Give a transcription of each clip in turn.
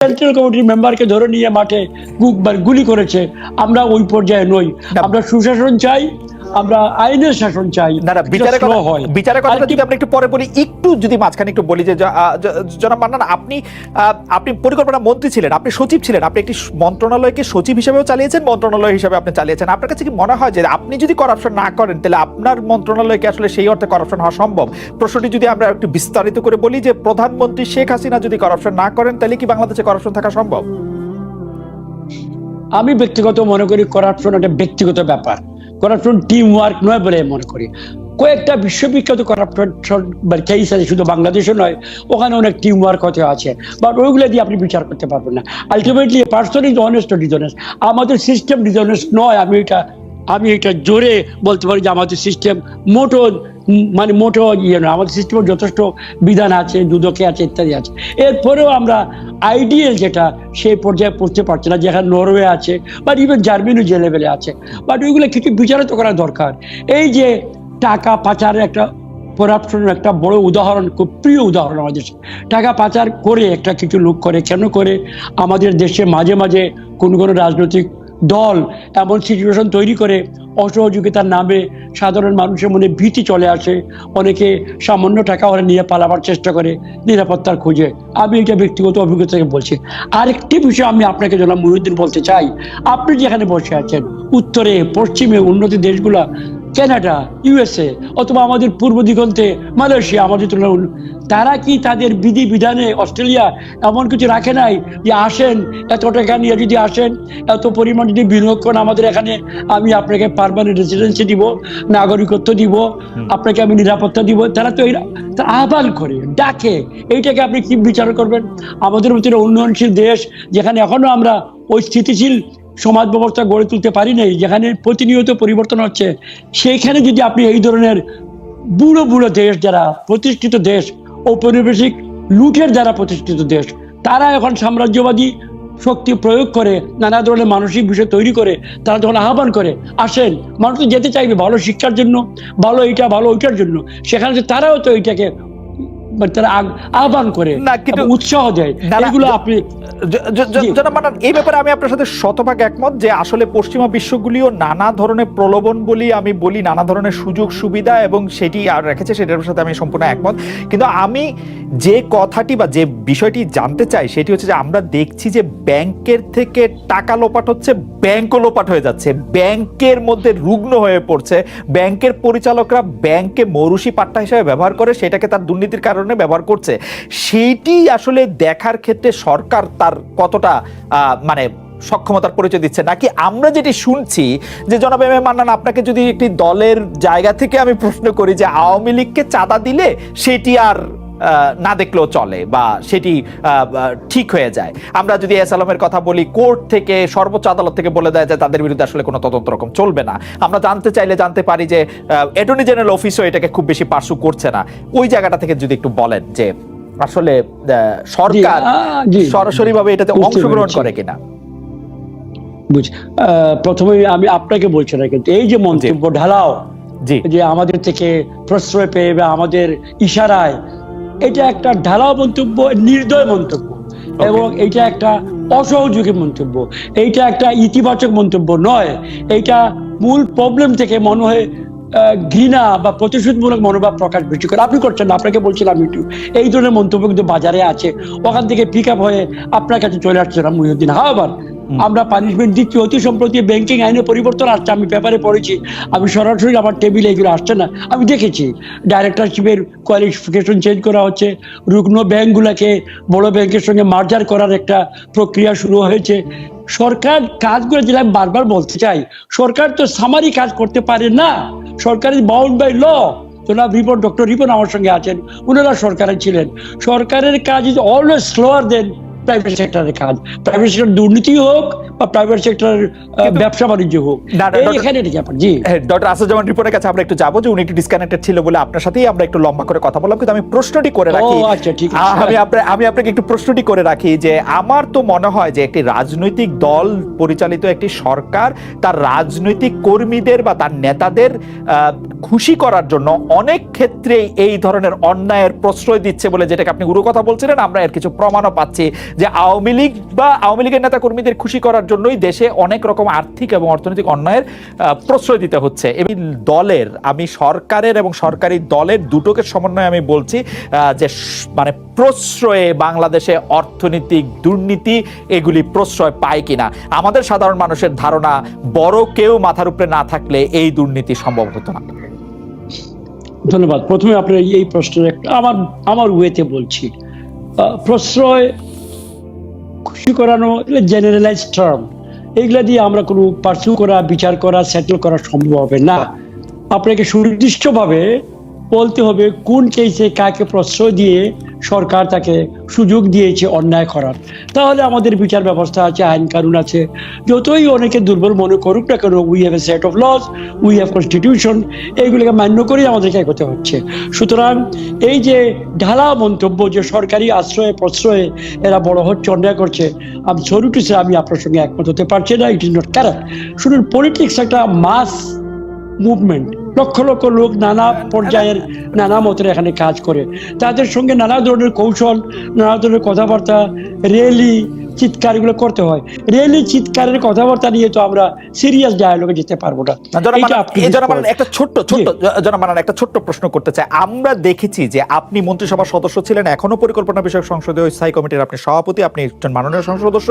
Central কমিটির মেম্বারকে ধরে নিয়ে মাঠে গুলি করেছে আমরা ওই পর্যায়ে নই। আমরা সুশাসন চাই আমরা আইনের শাসন চাই না না বিচারের কথা হয়। বিচারের আরেকটি- যদি আমরা একটু পরে বলি একটু যদি মাঝখানে একটু বলি যে জনাব মান্নান আপনি আপনি পরিকল্পনা মন্ত্রী ছিলেন আপনি সচিব ছিলেন আপনি একটি মন্ত্রণালয়কে সচিব হিসেবেও চালিয়েছেন মন্ত্রণালয় হিসেবে আপনি চালিয়েছেন। আপনার কাছে কি মনে হয় যে আপনি যদি করাপশন না করেন তাহলে আপনার মন্ত্রণালয়কে আসলে সেই অর্থে করাপশন হওয়া সম্ভব? প্রশ্নটি যদি আমরা একটু বিস্তারিত করে বলি যে প্রধানমন্ত্রী শেখ হাসিনা যদি করাপশন না করেন তাহলে কি বাংলাদেশে করাপশন থাকা সম্ভব? আমি ব্যক্তিগত মনে করি করাপশন একটা ব্যক্তিগত ব্যাপার। করাপশন টিম ওয়ার্ক নয় বলে মনে করি। কয়েকটা বিশ্ববিখ্যাত করাপশন কেস আছে, শুধু বাংলাদেশে নয়, ওখানে অনেক টিম ওয়ার্ক হতে আছে। বাট ওইগুলো দিয়ে আপনি বিচার করতে পারবেন না। আলটিমেটলি পার্সন ইজ অনেস্ট ডিজনেস আমাদের সিস্টেম ডিজনেস নয়, আমি এটা আমি এটা জোরে বলতে পারি যে আমাদের সিস্টেম মোটো মানে মোটো ইয়ে নয়, আমাদের সিস্টেমের যথেষ্ট বিধান আছে, দুদকে আছে, ইত্যাদি আছে। এরপরেও আমরা আইডিয়াল যেটা, সেই পর্যায়ে পৌঁছতে পারছি না, যেখানে নরওয়ে আছে বাট ইভেন জার্মানি যে লেভেলে আছে। বাট ওইগুলো কিছু বিচারিত করা দরকার। এই যে টাকা পাচারের একটা করাপশনের একটা বড় উদাহরণ, খুব প্রিয় উদাহরণ আমাদের। দেশে। টাকা পাচার করে একটা কিছু লোক করে, কেন করে? আমাদের দেশে মাঝে মাঝে কোনো কোনো রাজনৈতিক দল এমন সিচুয়েশন তৈরি করে, অসহযোগিতার নামে সাধারণ মানুষের মনে ভীতি চলে আসে, অনেকে সামান্য টাকা ওরা নিয়ে পালাবার চেষ্টা করে নিরাপত্তার খোঁজে। আমি এটা ব্যক্তিগত অভিজ্ঞতা থেকে বলছি। আরেকটি বিষয় আমি আপনাকে জনাব মহিউদ্দিন বলতে চাই। আপনি যেখানে বসে আছেন, উত্তরে, পশ্চিমে উন্নতি দেশগুলা কানাডা ইউএসএ অথবা আমাদের পূর্ব দিগন্তে মালয়েশিয়া আমাদের তুলনায় তারা কি তাদের বিধি বিধানে অস্ট্রেলিয়া এমন কিছু রাখে নাই যে আসেন এত টাকা নিয়ে যদি আসেন এত পরিমাণ যদি বিনিয়োগ করেন আমাদের এখানে আমি আপনাকে পারমানেন্ট রেসিডেন্সি দিব নাগরিকত্ব দিব আপনাকে আমি নিরাপত্তা দিব। তারা তো এরা তারা আহ্বান করে ডাকে। এইটাকে আপনি কি বিচার করবেন? আমাদের ভিতরে উন্নয়নশীল দেশ যেখানে এখনও আমরা ওই স্থিতিশীল সমাজ ব্যবস্থা গড়ে তুলতে পারি নাই, যেখানে প্রতিনিয়ত পরিবর্তন হচ্ছে, সেইখানে যদি আপনি এই ধরনের বুড়ো বুড়ো দেশ যারা, প্রতিষ্ঠিত দেশ ঔপনিবেশিক লুটের দ্বারা প্রতিষ্ঠিত দেশ, তারা এখন সাম্রাজ্যবাদী শক্তি প্রয়োগ করে, নানা ধরনের মানসিক বিষয় তৈরি করে, তারা যখন আহ্বান করে, আসেন, মানুষ যেতে চাইবে ভালো শিক্ষার জন্য, ভালো এইটা, ভালো ওইটার জন্য, সেখানে তারাও তো এইটাকে তারা আহ্বান করে উৎসাহ দেয়। এগুলো আপনি। জনাব এই ব্যাপারে আমি আপনার সাথে শতভাগ একমত যে আসলে পশ্চিমা বিশ্বগুলিও নানা ধরনের প্রলোভন বলি আমি বলি নানা ধরনের সুযোগ সুবিধা এবং সেটি আর রেখেছে সেটার সাথে আমি সম্পূর্ণ একমত। কিন্তু আমি যে কথাটি বা যে বিষয়টি জানতে চাই সেটি হচ্ছে যে আমরা দেখছি যে ব্যাংকের থেকে টাকা লোপাট হচ্ছে ব্যাংকও লোপাট হয়ে যাচ্ছে। ব্যাংকের মধ্যে রুগ্ন হয়ে পড়ছে। ব্যাংকের পরিচালকরা ব্যাংকে মৌরুষি পাট্টা হিসেবে ব্যবহার করে সেটাকে তার দুর্নীতির কারণে ব্যবহার করছে, সেইটি আসলে দেখার ক্ষেত্রে সরকার তার কতটা মানে সক্ষমতার পরিচয় দিচ্ছে? নাকি আমরা যেটি শুনছি যে জনাব এম এ মান্নান, আপনাকে যদি একটি দলের জায়গা থেকে আমি প্রশ্ন করি যে আওয়ামী লীগকে চাঁদা দিলে সেটি আর না দেখলেও চলে বা সেটি ঠিক হয়ে যায়। আমরা যদি এস আলমের কথা বলি কোর্ট থেকে সর্বোচ্চ আদালত থেকে বলে দেয় যে তাদের বিরুদ্ধে আসলে কোনো তদন্ত রকম চলবে না। আমরা জানতে চাইলে জানতে পারি যে অ্যাটর্নি জেনারেল অফিসও এটাকে খুব বেশি পার্সু করছে না। ওই জায়গাটা থেকে যদি একটু বলেন যে আসলে সরকার সরাসরি ভাবে এটাতে অংশগ্রহণ করে কিনা? বুঝ আহ, প্রথমে আমি আপনাকে বলছি না কিন্তু এই যে মন্তব্য ঢালাও যে আমাদের থেকে প্রশ্রয় পেয়ে বা আমাদের ইশারায় এটা একটা ঢালাও মন্তব্য নির্দয় মন্তব্য। এবং এটা একটা অসহযোগী মন্তব্য। এইটা একটা ইতিবাচক মন্তব্য নয়। এইটা মূল প্রবলেম থেকে মনে হয় ঘৃণা বা প্রতিশোধমূলক মনোভাব প্রকাশ বেশি করে। আপনি করছেন না আপনাকে বলছিলাম একটু এই ধরনের মন্তব্য কিন্তু বাজারে আছে। ওখান থেকে পিক আপ হয়ে আপনার কাছে চলে আসছে না মহিউদ্দিন হাওয়াবার আমরা পানিশমেন্ট দিচ্ছি, অতি সম্প্রতি ব্যাংকিং আইনে পরিবর্তন আসছে। আমি পেপারে পড়েছি, আমি সরাসরি আমার টেবিলে এগুলো আসছে না। আমি দেখেছি ডাইরেক্টরশিপের কোয়ালিফিকেশন চেঞ্জ করা হচ্ছে, রুগ্ন ব্যাংকগুলোকে বড় ব্যাংকের সঙ্গে মার্জার করার একটা প্রক্রিয়া শুরু হয়েছে। সরকার কাজগুলো যেটা আমি বারবার বলতে চাই, সরকার তো সামারি কাজ করতে পারে না। সরকার ইজ বাউন্ড বাই ল জনাব রিপোর্ট ডক্টর রিপন আমার সঙ্গে আছেন। ওনারা সরকারে ছিলেন। সরকারের কাজ is always slower than private সেক্টরের কাজ। প্রাইভেট সেক্টর দুর্নীতি হোক বা প্রাইভেট সেক্টরের ব্যবসা বাণিজ্য হোক। এখানে ব্যাপার জি। ডক্টর আসাদুজ্জামান রিপোর্টের কাছে আমরা একটু যাব যে উনি একটু ডিসকানেক্টেড ছিল বলে আপনার সাথেই আমরা একটু লম্বা করে কথা বললাম কিন্তু আমি প্রশ্নটি করে রাখি। আচ্ছা, ঠিক আছে। আমি আপনার আমি আপনাকে একটু প্রশ্নটি করে রাখি যে আমার তো মনে হয় যে একটি রাজনৈতিক দল পরিচালিত একটি সরকার তার রাজনৈতিক কর্মীদের বা তার নেতাদের আহ, খুশি করার জন্য অনেক ক্ষেত্রে এই ধরনের অন্যায়ের প্রশ্রয় দিচ্ছে বলে যেটাকে আপনি গুরু কথা বলছিলেন আমরা এর কিছু প্রমাণও পাচ্ছি যে আওয়ামী লীগ বা আওয়ামী লীগের নেতা কর্মীদের খুশি করার জন্যই দেশে অনেক রকম আর্থিক এবং অর্থনৈতিক অন্যায়ের প্রশ্রয় দিতে হচ্ছে। এবং দলের, আমি সরকারের এবং সরকারি দলের দুটোকে সমন্বয়ে আমি বলছি যে মানে প্রশ্রয়ে বাংলাদেশে অর্থনৈতিক দুর্নীতি, এগুলি প্রশ্রয় পায় কিনা। আমাদের সাধারণ মানুষের ধারণা, বড় কেউ মাথার উপরে না থাকলে এই দুর্নীতি সম্ভব হতো না। ধন্যবাদ। প্রথমে আপনার এই প্রশ্নের একটা, আমার আমার ওয়েতে বলছি। প্রশ্রয় খুশি করানো, এগুলো জেনারেলাইজ টার্ম এগুলা দিয়ে আমরা কোনো পার্সু করা, বিচার করা সেটেল করা সম্ভব হবে না। আপনাকে সুনির্দিষ্টভাবে বলতে হবে কোন কেসে কাকে প্রশ্রয় দিয়ে সরকার তাকে সুযোগ দিয়েছে অন্যায় করার। তাহলে আমাদের বিচার ব্যবস্থা আছে, আইন কানুন আছে। যতই অনেকে দুর্বল মনে করুক না কেন we have a set of laws we have constitution এইগুলিকে মান্য করেই আমাদেরকে এগোতে হচ্ছে। সুতরাং এই যে ঢালা মন্তব্য যে সরকারি আশ্রয়ে প্রশ্রয়ে এরা বড় হচ্ছে, অন্যায় করছে আমি সরু টু সে আমি আপনার সঙ্গে একমত হতে পারছি না ইট ইজ নট কারেক্ট শুনুন পলিটিক্স একটা মাস মুভমেন্ট লক্ষ লক্ষ লোক নানা পর্যায়ের নানা মতের এখানে কাজ করে। তাদের সঙ্গে নানা ধরনের কৌশল নানা ধরনের কথাবার্তা রেলি চিৎকার এগুলো করতে হয়। রেলি চিৎকারের কথাবার্তা নিয়ে তো আমরা সিরিয়াস ডায়ালগে যেতে পারব না। না, জনাব এইটা মান্নান, আপনি এই জনাব বুঝতে মান্নান, একটা ছোট্ট ছোট্ট জনাব মান্নান, একটা ছোট্ট প্রশ্ন করতে চাই। আমরা দেখেছি যে আপনি মন্ত্রিসভার সদস্য ছিলেন এখনও পরিকল্পনা বিষয়ক সংসদীয় স্থায়ী কমিটির আপনি সভাপতি আপনি একজন মাননীয় সংসদ সদস্য।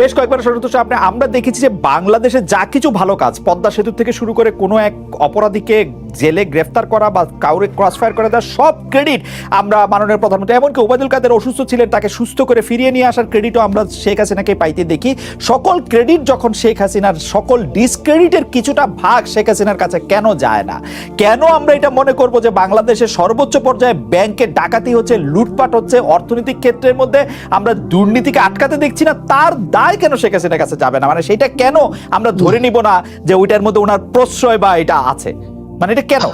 বেশ কয়েকবার সদস্য আপনি আমরা দেখেছি যে বাংলাদেশে যা কিছু ভালো কাজ পদ্মা সেতু থেকে শুরু করে কোনো এক অপরাধীকে জেলে গ্রেফতার করা বা কাউরে ক্রসফায়ার করে দেওয়া সব ক্রেডিট আমরা মাননীয় প্রধানমন্ত্রী, এমনকি ওবায়দুল কাদের অসুস্থ ছিলেন, তাকে সুস্থ করে ফিরিয়ে নিয়ে আসার ক্রেডিটও আমরা শেখ হাসিনাকে পাইতে দেখি। সকল ক্রেডিট যখন শেখ হাসিনার, সকল ডিসক্রেডিটের কিছুটা ভাগ শেখ হাসিনার কাছে কেন যায় না? কেন আমরা এটা মনে করব যে বাংলাদেশের সর্বোচ্চ পর্যায়ে ব্যাংকে ডাকাতি হচ্ছে, লুটপাট হচ্ছে, অর্থনৈতিক ক্ষেত্রের মধ্যে আমরা দুর্নীতিকে আটকাতে দেখছি না, তার দায় কেন শেখ হাসিনার কাছে যাবে না? মানে সেটা কেন আমরা ধরে নিব না যে ওইটার মধ্যে ওনার প্রশ্রয় বা এটা আছে? মানে এটা কেন?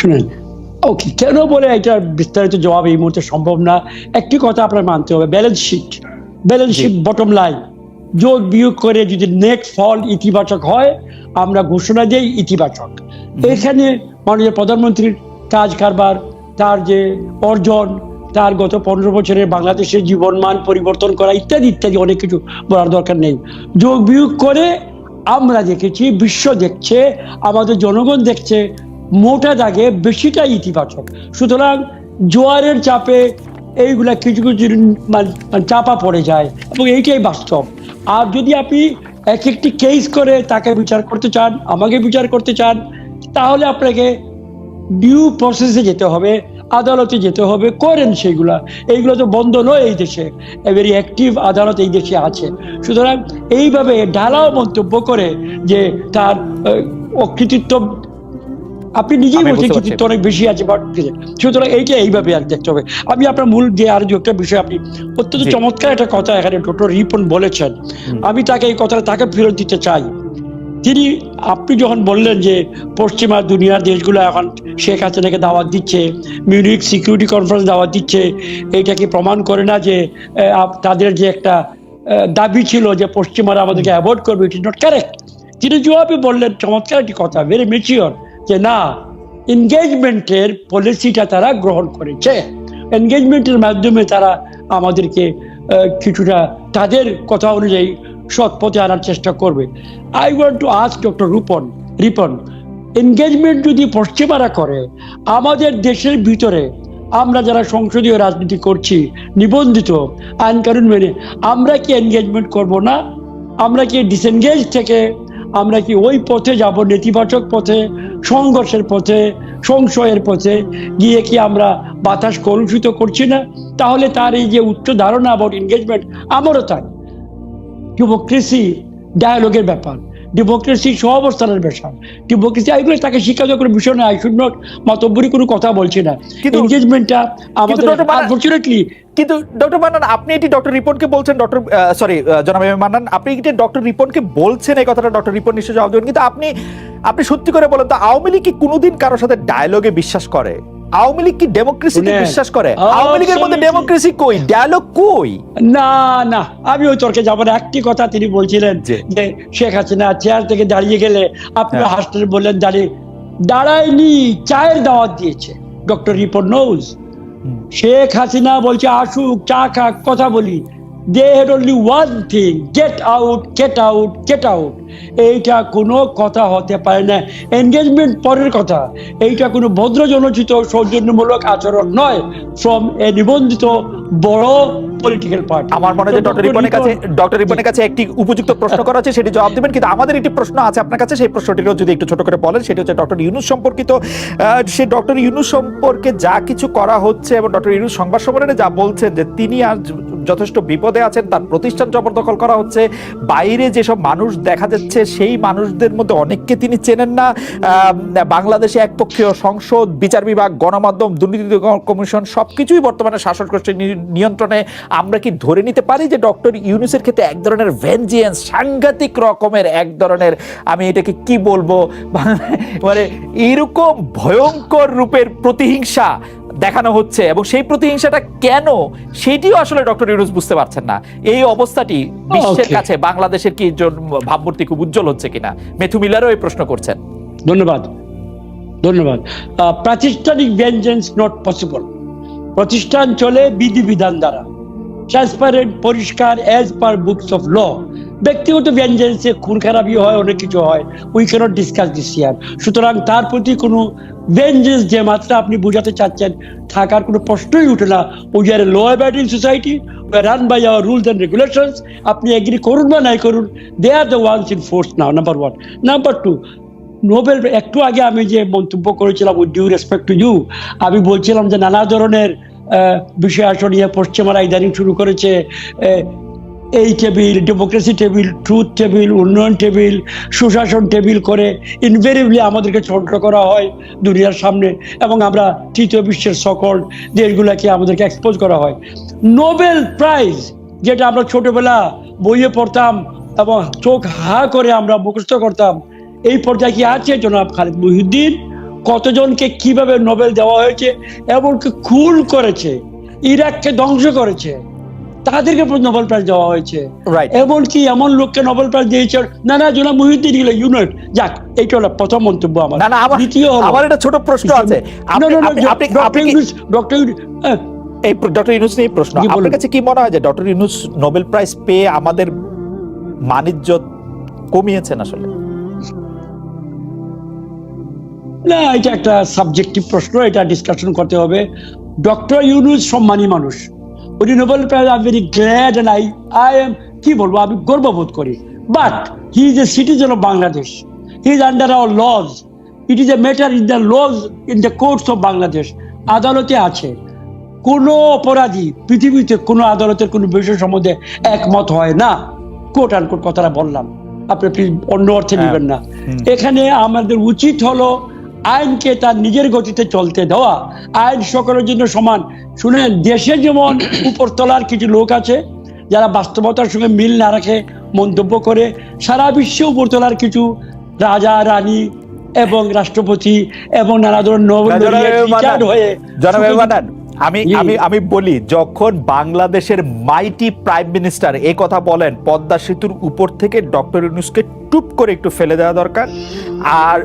শুনেন। ওকে কেন বলে এটা বিস্তারিত জবাব এই মুহূর্তে সম্ভব না? একটি কথা আপনার মানতে হবে balance sheet balance sheet bottom line যোগ বিয়োগ করে যদি নেট ফল ইতিবাচক হয় আমরা ঘোষণা দিই ইতিবাচক। এখানে মাননীয় প্রধানমন্ত্রীর কাজ কারবার তার যে অর্জন তার গত পনেরো বছরের বাংলাদেশের জীবনমান পরিবর্তন করা ইত্যাদি ইত্যাদি অনেক কিছু বলার দরকার নেই। যোগ বিয়োগ করে আমরা দেখেছি, বিশ্ব দেখছে, আমাদের জনগণ দেখছে, মোটা দাগে বেশিটা ইতিবাচক। সুতরাং জোয়ারের চাপে এইগুলা কিছু কিছু মানে চাপা পড়ে যায় এবং এইটাই বাস্তব। আর যদি আপনি এক একটি কেস করে তাকে বিচার করতে চান, আমাকে বিচার করতে চান, তাহলে আপনাকে ডিউ প্রসেসে যেতে হবে। আদালতে যেতে হবে করেন সেগুলা। এইগুলো তো বন্ধ নয় এই দেশে। ভেরি অ্যাক্টিভ আদালত এই দেশে আছে। সুতরাং এইভাবে ঢালাও মন্তব্য করে যে তার আহ, অকৃতিত্ব আপনি নিজেই বলছেন কৃতিত্ব অনেক বেশি আছে বাট সুতরাং এইটা এইভাবে আর দেখতে হবে। আমি আপনার মূল যে আর একটা বিষয় আপনি অত্যন্ত চমৎকার একটা কথা এখানে ডক্টর রিপন বলেছেন। আমি তাকে এই কথাটা তাকে ফেরত দিতে চাই। তিনি, আপনি যখন বললেন যে পশ্চিমা দুনিয়ার দেশগুলো এখন শেখ হাসিনাকে দাওয়াত দিচ্ছে মিউনিক সিকিউরিটি কনফারেন্স দাওয়াত দিচ্ছে এইটা কি প্রমাণ করে না যে তাদের যে একটা দাবি ছিল যে পশ্চিমারা আমাদেরকে অ্যাভয়েড করবে ইট ইজ নট কারেক্ট তিনি জবাবে বললেন, চমৎকার একটি কথা ভেরি মেচিওর যে না এনগেজমেন্টের পলিসিটা তারা গ্রহণ করেছে। এনগেজমেন্টের মাধ্যমে তারা আমাদেরকে কিছুটা তাদের কথা অনুযায়ী সৎ পথে আনার চেষ্টা করবে। I want to ask doctor Rupon Ripon engagement যদি পশ্চিমারা করে, আমাদের দেশের ভিতরে আমরা যারা সংসদীয় রাজনীতি করছি, নিবন্ধিত আইন কানুন মেনে, আমরা কি এনগেজমেন্ট করব না? আমরা কি ডিসেনগেজ থেকে, আমরা কি ওই পথে যাব, নেতিবাচক পথে, সংঘর্ষের পথে, সংশয়ের পথে, গিয়ে কি আমরা বাতাস কলুষিত করছি না? তাহলে তার এই যে উচ্চ ধারণা অ্যাবাউট এনগেজমেন্ট আমারও তাই। ডেমোক্রেসি ডায়ালগের ব্যাপার ডেমোক্রেসি সহাবস্থানের ব্যাপার ডেমোক্রেসি এগুলো তাকে শিক্ষা দেওয়ার কোনো বিষয় না আই শুড নট মতব্বরি কোনো কথা বলছি না। এনগেজমেন্টটা আমাদের আনফর্চুনেটলি কিন্তু ডক্টর মান্নান আপনি এটি ডক্টর রিপনকে বলছেন ডক্টর সরি জনাব এম মান্নান আপনি এটি ডক্টর রিপনকে বলছেন এই কথাটা ডক্টর রিপন নিশ্চয় জবাব দেবেন। কিন্তু আপনি আপনি সত্যি করে বলেন তো আওয়ামী লীগ কি কোনোদিন কারোর সাথে ডায়ালগে বিশ্বাস করে? আওয়ামী লীগ কি ডেমোক্রেসিতে বিশ্বাস করে? আওয়ামী লীগের মধ্যে ডেমোক্রেসি কই? ডায়ালগ কই? না না আমি ওই তর্কে যাব না। একটি কথা তিনি বলছিলেন যে? শেখ হাসিনা চেয়ার থেকে দাঁড়িয়ে গেলে আপনি হ্যাঁ। হাসতে বললেন দাঁড়িয়ে দাঁড়ায়নি চায়ের দাওয়াত দিয়েছে। ডক্টর রিপোর্ট নৌজ। শেখ হাসিনা বলছে আসুক চা খাক কথা বলি। They had only one thing get out get out get out এইটা কোনো কথা হতে পারে না। এনগেজমেন্ট পরের কথা। এইটা কোনো ভদ্র জনচিত সৌজন্যমূলক আচরণ নয়। ফ্রম এ নিবন্ধিত বড় পলিটিক্যাল পার্টি আমার মনে হয় ডক্টর রিপনের কাছে ডক্টর রিপনের কাছে একটি উপযুক্ত প্রশ্ন করা আছে সেটি জবাব দেবেন কিন্তু আমাদের একটি প্রশ্ন আছে আপনার কাছে সেই প্রশ্নটিরও যদি একটু ছোট করে বলেন সেটি হচ্ছে ডক্টর ইউনুস সম্পর্কিত সে ডক্টর ইউনুস সম্পর্কে যা কিছু করা হচ্ছে এবং ডক্টর ইউনুস সংবাদ সম্মেলনে যা বলছেন যে তিনি আর যথেষ্ট বিপদে আছেন তার প্রতিষ্ঠান জবরদখল করা হচ্ছে বাইরে যেসব মানুষ দেখা যাচ্ছে সেই মানুষদের মধ্যে অনেককে তিনি চেনেন না বাংলাদেশে একপক্ষীয় সংসদ বিচার বিভাগ গণমাধ্যম দুর্নীতি কমিশন সবকিছুই বর্তমানে শাসন গোষ্ঠীর নিয়ন্ত্রণে আমরা কি ধরে নিতে পারি যে ডক্টর ইউনুসের ক্ষেত্রে এক ধরনের ভেঞ্জিয়েন্স সাংঘাতিক রকমের এক ধরনের আমি এটাকে কি বলব? মানে এরকম ভয়ঙ্কর রূপের প্রতিহিংসা দেখানো হচ্ছে এবং সেই প্রতিহিংসাটা কেন? সেটিও আসলে ডক্টর ইউনুস বুঝতে পারছেন না। এই অবস্থাটি বিশ্বের কাছে বাংলাদেশের কি ভাবমূর্তি খুব উজ্জ্বল হচ্ছে কিনা? মেথু মিলারও এই প্রশ্ন করছেন। ধন্যবাদ। ধন্যবাদ। প্রাতিষ্ঠানিক ভেঞ্জেন্স নট পসিবল প্রতিষ্ঠান চলে বিধিবিধান দ্বারা। ট্রান্সপারেন্ট পরিষ্কার as per books of law ব্যক্তিগত ভেঞ্জেন্সে খুন খারাপই হয়, অনেক কিছু হয়। We cannot discuss this year সুতরাং তার প্রতি কোনো ভেঞ্জেন্স যে মাত্রা আপনি বোঝাতে চাচ্ছেন, থাকার কোনো প্রশ্নই উঠে না। We are law abiding society run by our rules and regulations আপনি এগ্রি করুন বা নাই করুন they are the ones in force now number one number two Nobel একটু আগে আমি যে মন্তব্য করেছিলাম with due respect to you আমি বলছিলাম যে নানা ধরনের বিষয় আসলে নিয়ে পশ্চিমারা ইদানিং শুরু করেছে এই table, democracy table, truth table, উন্নয়ন টেবিল, সুশাসন টেবিল করে ইনভেরিবলি আমাদেরকে ছোট করা হয় দুনিয়ার সামনে এবং আমরা তৃতীয় বিশ্বের সকল দেশগুলোকে আমাদেরকে এক্সপোজ করা হয়। নোবেল প্রাইজ যেটা আমরা ছোটবেলা বইয়ে পড়তাম এবং চোখ হা করে আমরা মুখস্থ করতাম, এই পর্যায়ে কি আছে জনাব খালিদ মহিউদ্দিন? কতজনকে কীভাবে নোবেল দেওয়া হয়েছে এমনকি খুন করেছে ইরাককে ধ্বংস করেছে তাদেরকে নোবেল প্রাইজ দেওয়া হয়েছে। এমনকি এমন লোককে নোবেল প্রাইজ দিয়েছে না না জনাব মহিউদ্দিন গেলে ইউনিট যাক এইটা হলো প্রথম মন্তব্য আমার। না না আমার দ্বিতীয় হলো আমার একটা ছোট প্রশ্ন আছে। আপনি ডক্টর এই ডক্টর ইউনুস নিয়ে এই প্রশ্ন আপনার কাছে কি মনে হয় যে ডক্টর ইউনুস নোবেল প্রাইজ পেয়ে আমাদের মানিজ্য কমিয়েছেন আসলে? না এটা একটা সাবজেক্টিভ প্রশ্ন এটা ডিসকাশন করতে হবে। ডক্টর ইউনুস সম্মানী মানুষ উনি Nobel prize I very glad and I I am কি বলব আমি গর্ববোধ করি। But he is a citizen of Bangladesh he is under our laws it is a matter in the laws in the courts of Bangladesh আদালতে আছে। কোনো অপরাধী পৃথিবীতে কোনো আদালতের কোনো বিষয় সম্বন্ধে একমত হয় না। কোর্ট আন কোর্ট কথাটা বললাম। আপনি অন্য অর্থে হ্যাঁ। নেবেন না। এখানে আমাদের উচিত হলো আইনকে তার নিজের গতিতে চলতে দেওয়া আইন সকলের জন্য সমান। শুনেন দেশে যেমন উপরতলার কিছু লোক আছে যারা বাস্তবতার সঙ্গে মিল না রাখে মন্তব্য করে সারা বিশ্বে উপরতলার কিছু রাজা রানী এবং রাষ্ট্রপতি এবং নানা ধরনের নোবেল হয়ে আমি আমি আমি বলি যখন বাংলাদেশের মাইটি প্রাইম মিনিস্টার এই কথা বলেন পদ্মা সেতুর উপর থেকে ডক্টর ইউনুসকে টুপ করে একটু ফেলে দেওয়া দরকার। আর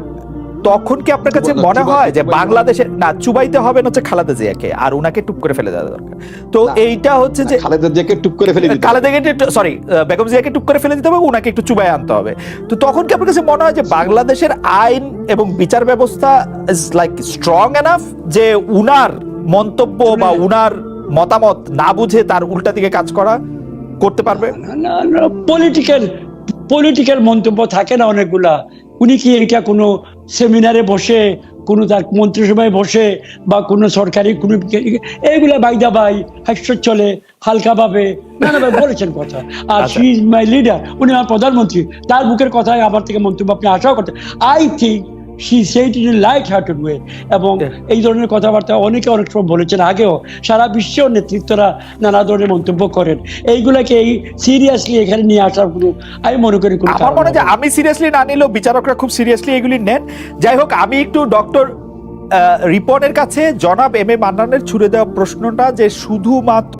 তখন কি আপনার কাছে মনে হয় যে বাংলাদেশের না চুবাইতে হবে না হচ্ছে খালেদা জিয়াকে আর উনাকে টুপ করে ফেলে দেওয়া দরকার। তো এইটা হচ্ছে যে খালেদা জিয়াকে টুপ করে ফেলে দিতে খালেদাকে সরি বেগম জিয়াকে টুপ করে ফেলে দিতে হবে ওনাকে একটু চুবাই আনতে হবে। তো তখন কি আপনার কাছে মনে হয় যে বাংলাদেশের আইন এবং বিচার ব্যবস্থা ইজ লাইক স্ট্রং এনাফ যে উনার মন্তব্য বা উনার মতামত না বুঝে তার উল্টা দিকে কাজ করা করতে পারবে? না পলিটিক্যাল পলিটিক্যাল মন্তব্য থাকে না অনেকগুলা। উনি কি এটা কোনো সেমিনারে বসে কোনো তার মন্ত্রিসভায় বসে বা কোনো সরকারি কোনো এইগুলা বাইদা বাই হাস্য চলে হালকাভাবে না না বলেছেন কথা। আর see she is my leader উনি আমার প্রধানমন্ত্রী। তার বুকের কথায় আবার থেকে মন্তব্য আপনি আশাও করতে I think she said in light hearted way এবং এই ধরনের কথাবার্তা অনেকে অনেক সময় বলেছেন আগেও। সারা বিশ্বেও নেতৃত্বরা নানা ধরনের মন্তব্য করেন। এইগুলাকে এই সিরিয়াসলি এখানে নিয়ে আসার কোনো আমি মনে করি কোনো আমার মনে হয়। আমি সিরিয়াসলি না নিলেও বিচারকরা খুব সিরিয়াসলি এগুলি নেন। যাই হোক আমি একটু ডক্টর রিপনের কাছে জনাব এম এ মান্নানের ছুড়ে দেওয়া প্রশ্নটা যে শুধুমাত্র